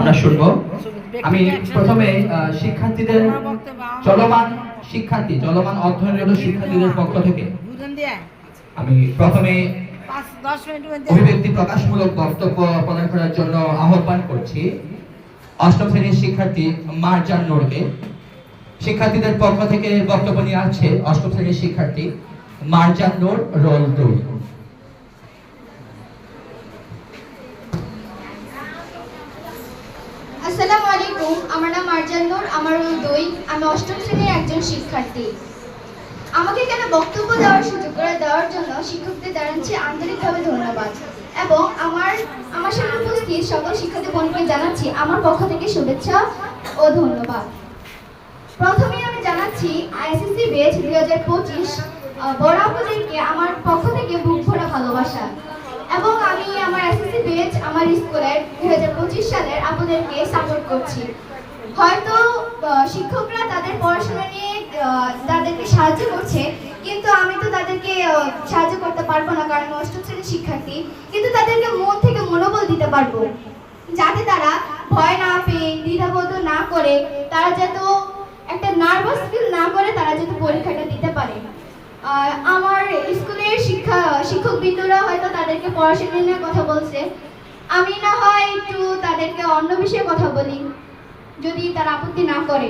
আমরা শুনব। আমি প্রথমে শিক্ষার্থীদের চলমান শিক্ষার্থী, চলমান অধ্যয়নরত শিক্ষার্থীদের পক্ষ থেকে আমি প্রথমে অভিব্যক্তি প্রকাশমূলক বক্তব্য প্রদান করার জন্য আহ্বান করছি। অষ্টম শ্রেণির শিক্ষার্থী মারজান নোরকে। শিক্ষার্থীদের পক্ষ থেকে বক্তব্য নিয়ে আসছে অষ্টম শ্রেণির শিক্ষার্থী মারজান নোর রোল দুই আসসালামু আলাইকুম। আমার নাম মার্জান নূর, আমার দুই আমি অষ্টম শ্রেণির একজন শিক্ষার্থী। আমাকে কেন বক্তব্য দেওয়ার সুযোগ করে দেওয়ার জন্য শিক্ষকদের জানাচ্ছি আন্তরিকভাবে ধন্যবাদ। এবং আমার আমার সামনে উপস্থিত সকল শিক্ষার্থী বোনকে জানাচ্ছি আমার পক্ষ থেকে শুভেচ্ছা ও ধন্যবাদ। প্রথমে আমি জানাচ্ছি আইসিসি বেচ দুই হাজার পঁচিশ বড় আমার পক্ষ থেকে বুক ভরা ভালোবাসা এবং আমি আমার এসএসসি বেচ আমার স্কুলের দুই হাজার পঁচিশ সালের আপনাদেরকে সাপোর্ট করছি। হয়তো শিক্ষকরা তাদের পড়াশোনা নিয়ে তাদেরকে সাহায্য করছে, কিন্তু আমি তো তাদেরকে সাহায্য করতে পারব না, কারণ অষ্টম শ্রেণির শিক্ষার্থী। কিন্তু তাদেরকে মন থেকে মনোবল দিতে পারব, যাতে তারা ভয় না পেয়ে, দ্বিধাবোধ না করে, তারা যেন একটা নার্ভাস ফিল না করে তারা যাতে পরীক্ষাটা দিতে পারে। আমার স্কুলের শিক্ষা, শিক্ষক বিন্দুরা হয়তো তাদেরকে পড়াশোনা নিয়ে কথা বলছে আমি না হয় একটু তাদেরকে অন্য বিষয়ে কথা বলি যদি তারা আপত্তি না করে।